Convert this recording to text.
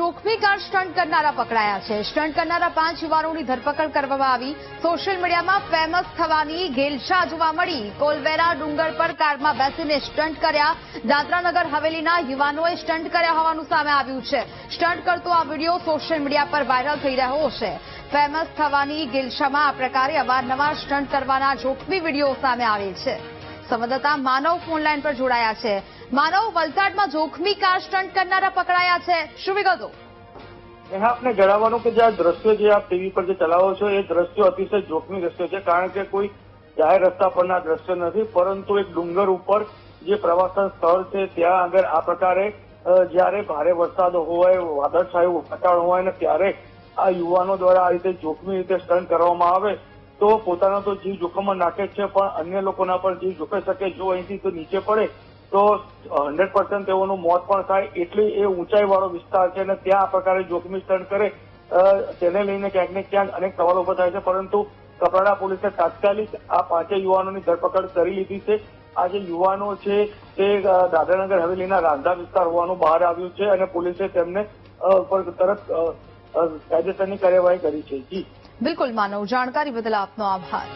જોખમી car stunt કરનારા પકડાયા છે. સ્ટન્ટ કરનારા પાંચ યુવાનોની ધરપકડ કરવામાં આવી. સોશિયલ મીડિયામાં ફેમસ થવાની ઘેલછા જોવા મળી. કોલવેરા ડુંગર પર કારમાં બેસીને સ્ટન્ટ કર્યા. દાદરાનગર હવેલીના યુવાનોએ સ્ટન્ટ કર્યા હોવાનું સામે આવ્યું છે. સ્ટન્ટ કરતો આ વીડિયો સોશિયલ મીડિયા પર વાયરલ થઈ રહ્યો છે. ફેમસ થવાની ગેલછામાં આ પ્રકારે અવારનવાર સ્ટન્ટ કરવાના જોખમી વીડિયો સામે આવે છે. સંવાદદાતા માનવ ફોનલાઈન પર જોડાયા છે. માનવ વલસાડમાં જોખમી કાર સ્ટન્ટ કરનારા પકડાયા છે. શું વિગતો? આપને જણાવવાનું કે જે આ દ્રશ્યો જે આપ ટીવી પર જે ચલાવો છો, એ દ્રશ્યો અતિશય જોખમી દ્રશ્યો છે, કારણ કે કોઈ જાહેર રસ્તા પરના દ્રશ્ય નથી, પરંતુ એક ડુંગર ઉપર જે પ્રવાસન સ્થળ છે, ત્યાં આગળ આ પ્રકારે જ્યારે ભારે વરસાદ હોય, વાદળછાયું વાતાવરણ હોય ને ત્યારે આ યુવાનો દ્વારા આ રીતે જોખમી રીતે સ્ટન્ટ કરવામાં આવે, તો પોતાનો તો જીવ જોખમમાં નાખે છે, પણ અન્ય લોકોના પણ જીવ જોખાઈ શકે, જો અહીંથી તો નીચે પડે તો હંડ્રેડ પર્સન્ટ તેઓનું મોત પણ થાય એટલી એ ઊંચાઈવાળો વિસ્તાર છે અને ત્યાં આ પ્રકારે જોખમી સ્ટન્ટ કરે. તેને લઈને ક્યાંક ને ક્યાંક અનેક સવાલો ઊભા થાય છે, પરંતુ કપરાડા પોલીસે તાત્કાલિક આ પાંચેય યુવાનોની ધરપકડ કરી લીધી છે. આ જે યુવાનો છે તે દાદરાનગર હવેલીના રાંધા વિસ્તાર હોવાનું બહાર આવ્યું છે અને પોલીસે તેમને પર તરત કાયદેસરની કાર્યવાહી કરી છે. જી. બિલકુલ, માનવ. જાણકારી બદલ આપનો આભાર.